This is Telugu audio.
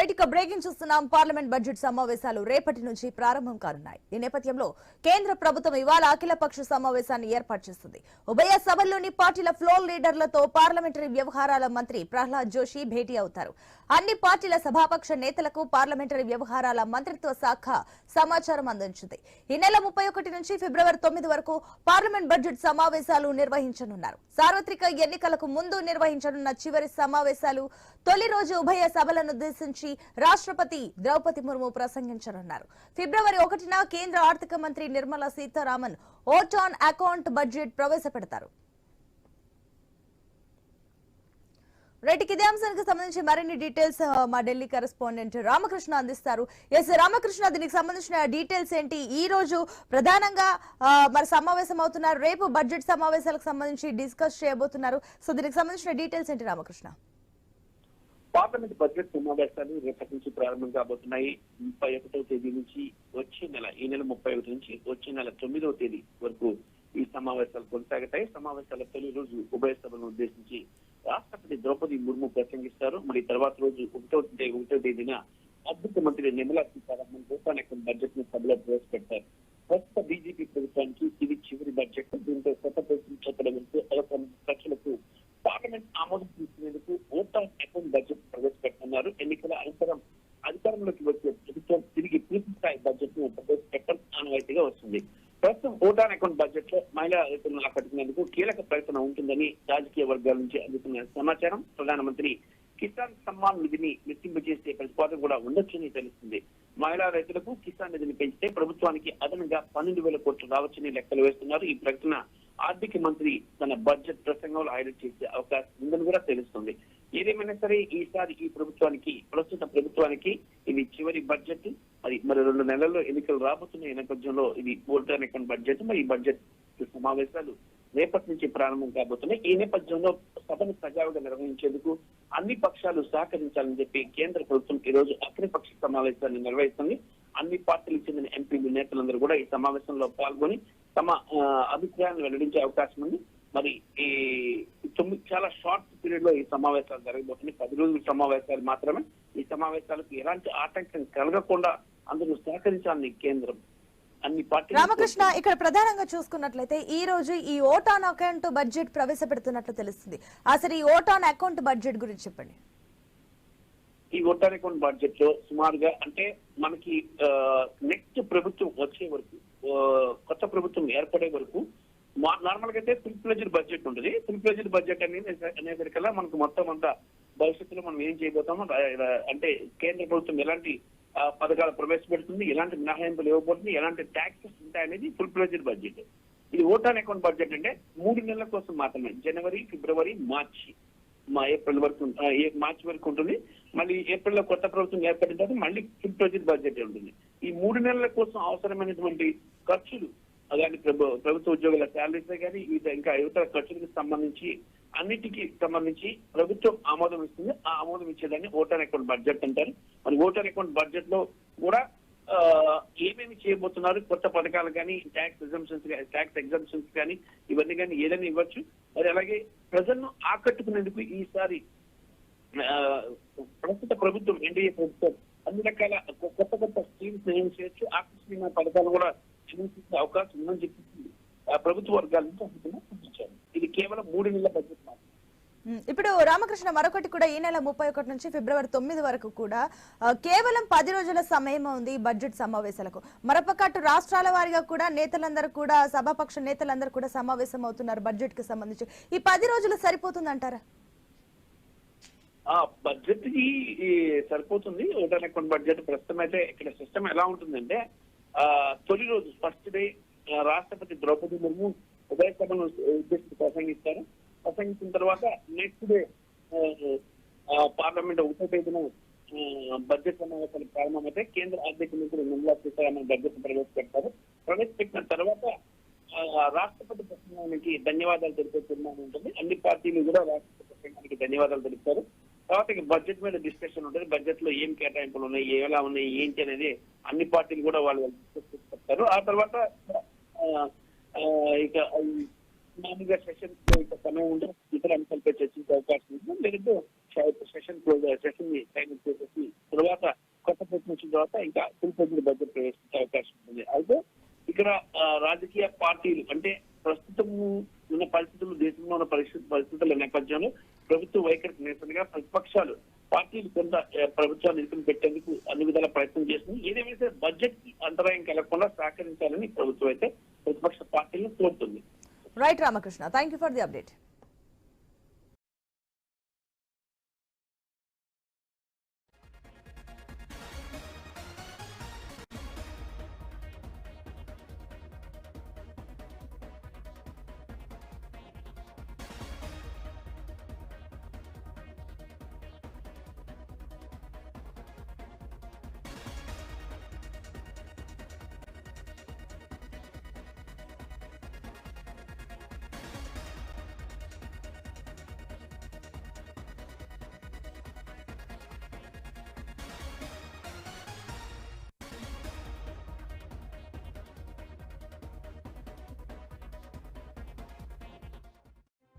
రైట్ ఇక బ్రేకింగ్ చూస్తున్నాం. పార్లమెంట్ బడ్జెట్ సమావేశాలు రేపటి నుంచి ప్రారంభం కానున్నాయి. ఈ నేపథ్యంలో కేంద్ర ప్రభుత్వం ఇవాళ అఖిలపక్ష సమావేశాన్ని ఏర్పాటు చేస్తుంది. ఉభయ సభల్లోని పార్టీల ఫ్లోర్ లీడర్లతో పార్లమెంటరీ వ్యవహారాల మంత్రి ప్రహ్లాద్ జోషి భేటీ అవుతారు. అన్ని పార్టీల సభాపక్ష నేతలకు పార్లమెంటరీ వ్యవహారాల మంత్రిత్వ శాఖ సమాచారం అందించింది. ఈ నెల ముప్పై ఒకటి నుంచి ఫిబ్రవరి తొమ్మిది వరకు పార్లమెంట్ బడ్జెట్ సమావేశాలు నిర్వహించనున్నారు. సార్వత్రిక ఎన్నికలకు ముందు నిర్వహించనున్న చివరి సమావేశాలు తొలి రోజు ఉభయ సభలను ఉద్దేశించి రాష్ట్రపతి ద్రౌపది ముర్ము ప్రసంగించనున్నారు. ఫిబ్రవరి ఒకటిన కేంద్ర ఆర్థిక మంత్రి Nirmala Sitharaman vote on account budget ప్రవేశపెడతారు. రైట్ ఇదే అంశానికి సంబంధించి మరిన్ని డీటెయిల్స్ మా ఢిల్లీ కరెస్పాండెంట్ రామకృష్ణ అందిస్తారు. ఎస్ రామకృష్ణ దీనికి సంబంధించిన డీటెయిల్స్ ఏంటి? ఈ రోజు ప్రధానంగా మరి సమావేశం అవుతున్నారు రేపు బడ్జెట్ సమావేశాలకు సంబంధించి డిస్కస్ చేయబోతున్నారు. సో దీనికి సంబంధించిన డీటెయిల్స్ ఏంటి రామకృష్ణ? పార్లమెంట్ బడ్జెట్ సమావేశాలు రేపటి నుంచి ప్రారంభం కాబోతున్నాయి. ముప్పై ఒకటో తేదీ నుంచి వచ్చే నెల ఈ నెల ముప్పై ఒకటి నుంచి వచ్చే నెల తొమ్మిదవ తేదీ వరకు ఈ సమావేశాలు కొనసాగుతాయి. సమావేశాల తొలి రోజు ఉభయ సభలను ఉద్దేశించి రాష్ట్రపతి ద్రౌపది ముర్ము ప్రసంగిస్తారు. మరి తర్వాత రోజు ఒకటో ఒకటో తేదీన ఆర్థిక మంత్రి నిర్మలా సీతారామన్ రూపాయల బడ్జెట్ను సభలో ప్రవేశపెడతారు ప్రస్తుత బీజేపీ ప్రభుత్వానికి ఇది చివరి బడ్జెట్ దీంతో కొత్త ప్రభుత్వం చెప్పడం అవసరం ఖర్చులకు పార్లమెంట్ ఆమోదం తీసుకునేందుకు ఓట్ ఆన్ అకౌంట్ బడ్జెట్ అనంతరం అధికారంలోకి వచ్చే ప్రభుత్వం తిరిగి పూర్తి స్థాయి బడ్జెట్ను ప్రవేశపెట్టడం ఆనవాయితీగా వస్తుంది. ప్రస్తుతం ఓటాన్ అకౌంట్ బడ్జెట్లో మహిళా రైతులను ఆకట్టుకునేందుకు కీలక ప్రయత్నం ఉంటుందని రాజకీయ వర్గాల నుంచి అందుతున్న సమాచారం. ప్రధానమంత్రి కిసాన్ సమ్మాన్ నిధిని రెట్టింపు చేసే ప్రతిపాదన కూడా ఉండొచ్చని తెలుస్తుంది. మహిళా రైతులకు కిసాన్ నిధిని పెంచితే ప్రభుత్వానికి అదనంగా పన్నెండు వేల కోట్లు రావచ్చని లెక్కలు వేస్తున్నారు. ఈ ప్రకటన ఆర్థిక మంత్రి తన బడ్జెట్ ప్రసంగంలో హైలైట్ చేసే అవకాశం ఉందని కూడా తెలుస్తుంది. ఏదేమైనా సరే ఈసారి ఈ ప్రభుత్వానికి ప్రస్తుత ప్రభుత్వానికి ఇది చివరి బడ్జెట్ మరి మరి రెండు నెలల్లో ఎన్నికలు రాబోతున్న ఈ నేపథ్యంలో ఇది ఓటర్ అనేక బడ్జెట్ మరి ఈ బడ్జెట్ సమావేశాలు రేపటి నుంచి ప్రారంభం కాబోతున్నాయి. ఈ నేపథ్యంలో సభను సజావుగా నిర్వహించేందుకు అన్ని పక్షాలు సహకరించాలని చెప్పి కేంద్ర ప్రభుత్వం ఈ రోజు అఖిలపక్ష సమావేశాన్ని నిర్వహిస్తుంది. అన్ని పార్టీలకు చెందిన ఎంపీలు నేతలందరూ కూడా ఈ సమావేశంలో పాల్గొని తమ ఆ, అభిప్రాయాన్ని వెల్లడించే అవకాశం ఉంది. మరి ఈ తొమ్మిది చాలా షార్ట్ పీరియడ్లో ఈ సమావేశాలు జరగబోతున్నాయి. పది రోజుల సమావేశాలు మాత్రమే. ఈ సమావేశాలకు ఎలాంటి ఆటంకం కలగకుండా అందరూ సహకరించాలని కేంద్రం రామకృష్ణ ఇక్కడ ప్రధానంగా చూసుకున్నట్లయితే ఈ రోజు ఈ ఓట్ ఆన్ అకౌంట్ బడ్జెట్ ప్రవేశపెడుతున్నట్లు తెలుస్తుంది. అసలు ఈ ఓట్ ఆన్ అకౌంట్ బడ్జెట్ గురించి చెప్పండి. ఈ ఓటర్ అకౌంట్ బడ్జెట్లో సుమారుగా అంటే మనకి నెక్స్ట్ ప్రభుత్వం వచ్చే వరకు కొత్త ప్రభుత్వం ఏర్పడే వరకు నార్మల్గా అయితే ఫుల్ ప్లెజ్డ్ బడ్జెట్ ఉంటుంది. ఫుల్ ప్లెజ్డ్ బడ్జెట్ అనేది అనేసరికల్లా మనకు మొత్తం అంతా భవిష్యత్తులో మనం ఏం చేయబోతామో అంటే కేంద్ర ప్రభుత్వం ఎలాంటి పథకాలు ప్రవేశపెడుతుంది ఎలాంటి మినహాయింపులు ఇవ్వబోతుంది ఎలాంటి ట్యాక్సెస్ ఉంటాయనేది ఫుల్ ప్లెజ్డ్ బడ్జెట్ ఇది ఓటాన్ అకౌంట్ బడ్జెట్ అంటే మూడు నెలల కోసం మాత్రమే జనవరి ఫిబ్రవరి మార్చి మా ఏప్రిల్ వరకు మార్చి వరకు ఉంటుంది. మళ్ళీ ఏప్రిల్లో కొత్త ప్రభుత్వం ఏర్పడిన తర్వాత మళ్ళీ ఫుల్ ప్రొజెక్ట్ బడ్జెట్ ఉంటుంది. ఈ మూడు నెలల కోసం అవసరమైనటువంటి ఖర్చులు అలాంటి ప్రభు ప్రభుత్వ ఉద్యోగుల శాలరీస్ కానీ వివిధ ఇంకా ఇతర ఖర్చులకు సంబంధించి అన్నిటికీ సంబంధించి ప్రభుత్వం ఆమోదం ఇస్తుంది. ఆ ఆమోదం ఇచ్చేదాన్ని ఓటర్ అకౌంట్ బడ్జెట్ అంటారు. మరి ఓటర్ అకౌంట్ బడ్జెట్లో కూడా ఏమేమి చేయబోతున్నారు కొత్త పథకాలు కానీ ట్యాక్స్ ఎగ్జామ్షన్స్ ట్యాక్స్ ఎగ్జామ్షన్స్ కానీ ఇవన్నీ కానీ ఏదైనా ఇవ్వచ్చు. మరి అలాగే ప్రజలను ఆకట్టుకునేందుకు ఈసారి ప్రస్తుత ప్రభుత్వం ఎన్డీఏ ప్రభుత్వం అన్ని రకాల కొత్త కొత్త స్కీమ్స్ ఏం చేయొచ్చు ఆకర్షణీయమైన పథకాలు కూడా చూపించే అవకాశం ఉందని చెప్పి ఆ, ప్రభుత్వ వర్గాల నుంచి సూచించారు ఇది కేవలం మూడు నెలల బడ్జెట్ మాత్రమే. ఉమ్, ఇప్పుడు రామకృష్ణ మరొకటి కూడా ఈ నెల ముప్పై ఒకటి నుంచి ఫిబ్రవరి తొమ్మిది వరకు కూడా కేవలం పది రోజుల సమయం ఉంది బడ్జెట్ సమావేశాలకు. మరొక రాష్ట్రాల వారిగా కూడా నేతలందరూ కూడా సభాపక్ష నేతలందరూ కూడా సమావేశం అవుతున్నారు బడ్జెట్కి సంబంధించి. ఈ పది రోజులు సరిపోతుందంటారా? ఆ బడ్జెట్కి సరిపోతుంది. బడ్జెట్ ప్రస్తుతం అయితే ఇక్కడ సిస్టమ్ ఎలా ఉంటుందంటే తొలి రోజు ఫస్ట్ డే రాష్ట్రపతి ద్రౌపది ముర్ము ఉభయ సభను ఉద్దేశించి ప్రసంగిస్తారు. ప్రసంగించిన తర్వాత నెక్స్ట్ డే పార్లమెంట్ ఒకటో తేదీన ఆ, బడ్జెట్ సమావేశాలు ప్రారంభమైతే కేంద్ర ఆర్థిక మంత్రి నిర్మలా సీతారామన్ బడ్జెట్ ప్రవేశపెడతారు. ప్రవేశపెట్టిన తర్వాత ఆ, రాష్ట్రపతి ప్రసంగానికి ధన్యవాదాలు తెలిపే తీర్మానం ఉంటుంది. అన్ని పార్టీలు కూడా రాష్ట్రపతి ప్రసంగానికి ధన్యవాదాలు తెలుపుతారు. తర్వాత బడ్జెట్ మీద బడ్జెట్లో ఏం కేటాయింపులు ఉన్నాయి ఎలా ఉన్నాయి ఏంటి అనేది అన్ని పార్టీలు కూడా వాళ్ళు చెప్తారు. ఆ తర్వాత ఇక మామూలుగా సెషన్ ఇక సమయం ఉంటే ఇతర అంశాలపై చర్చించే అవకాశం ఉంది. లేదంటే సెషన్ క్లోజ్ సెషన్ని టైం చేసేసి తర్వాత అయిన తర్వాత ఇంకా ఫుల్ బడ్జెట్ ప్రవేశించే అవకాశం ఉంది. అయితే ఇక్కడ రాజకీయ పార్టీలు అంటే ప్రస్తుతం ఉన్న పరిస్థితులు దేశంలో ఉన్న పరిస్థితి పరిస్థితుల నేపథ్యంలో ప్రభుత్వ వైఖరికి నిరసనగా ప్రతిపక్షాలు పార్టీలు కొంత ప్రభుత్వాన్ని ఇరుకుని పెట్టేందుకు అన్ని విధాల ప్రయత్నం చేస్తుంది ఏదేమైతే బడ్జెట్కి అంతరాయం కలగకుండా సహకరించాలని ప్రభుత్వం అయితే ప్రతిపక్ష పార్టీలను కోరుతుంది. Right Ramakrishna thank you for the update